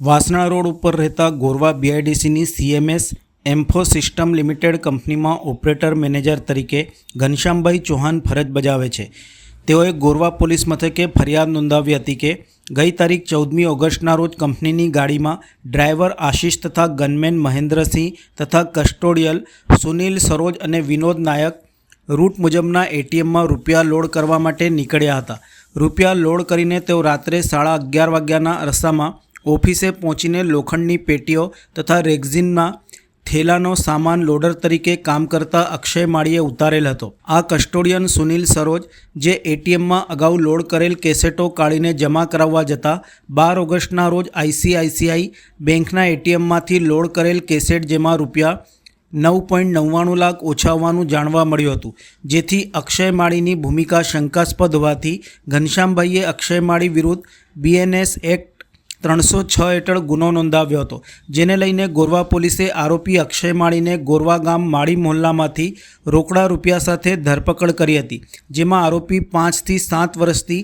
Vasna road ઉપર રહેતા ગોરવા બીઆઈડીસીની સીએમએસ એમ્ફો સિસ્ટમ લિમિટેડ કંપનીમાં ઓપરેટર મેનેજર તરીકે ઘનશ્યામભાઈ ચૌહાણ ફરજ બજાવે છે. તેઓએ ગોરવા પોલીસ મથકે ફરિયાદ નોંધાવી હતી કે, ગઈ તારીખ ચૌદમી ઓગસ્ટના રોજ કંપનીની ગાડીમાં ડ્રાઈવર આશિષ તથા ગનમેન મહેન્દ્રસિંહ તથા કસ્ટોડિયલ સુનિલ સરોજ અને વિનોદ નાયક રૂટ મુજબના એટીએમમાં રૂપિયા લોડ કરવા માટે નીકળ્યા હતા. રૂપિયા લોડ કરીને તેઓ રાત્રે સાડા અગિયાર વાગ્યાના રસ્તામાં ઓફિસે પહોંચીને લોખંડની પેટીઓ તથા રેક્ઝિનના થેલાનો સામાન લોડર તરીકે કામ કરતા અક્ષય માળીએ ઉતારેલ હતો. આ કસ્ટોડિયન સુનિલ સરોજ, જે એટીએમમાં અગાઉ લોડ કરેલ કેસેટો કાઢીને જમા કરાવવા જતા, બાર ઓગસ્ટના રોજ આઈસીઆઈસીઆઈ બેંકના એટીએમમાંથી લોડ કરેલ કેસેટ જેમાં રૂપિયા નવ પોઈન્ટ નવ્વાણું લાખ ઓછા હોવાનું જાણવા મળ્યું હતું, જેથી અક્ષય માળીની ભૂમિકા શંકાસ્પદ હોવાથી ઘનશ્યામભાઈએ અક્ષય માળી વિરુદ્ધ બીએનએસ એક્ટ ત્રણસો છ હેઠળ ગુનો નોંધાવ્યો હતો. જેને લઈને ગોરવા પોલીસે આરોપી અક્ષય માળીને ગોરવા ગામ માળી મોહલ્લામાંથી રોકડા રૂપિયા સાથે ધરપકડ કરી હતી, જેમાં આરોપી પાંચથી સાત વર્ષથી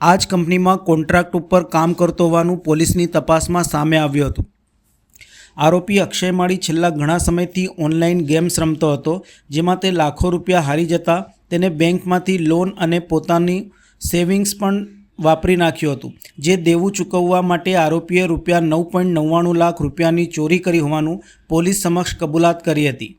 આ જ કંપનીમાં કોન્ટ્રાક્ટ ઉપર કામ કરતો હોવાનું પોલીસની તપાસમાં સામે આવ્યું હતું. આરોપી અક્ષય માળી છેલ્લા ઘણા સમયથી ઓનલાઈન ગેમ્સ રમતો હતો, જેમાં તે લાખો રૂપિયા હારી જતા તેને બેંકમાંથી લોન અને પોતાની સેવિંગ્સ પણ વાપરી નાખ્યું હતું. જે દેવું ચૂકવવા માટે આરોપીએ રૂપિયા નવ પોઈન્ટ નવ્વાણું લાખ રૂપિયાની ચોરી કરી હોવાનું પોલીસ સમક્ષ કબૂલાત કરી હતી.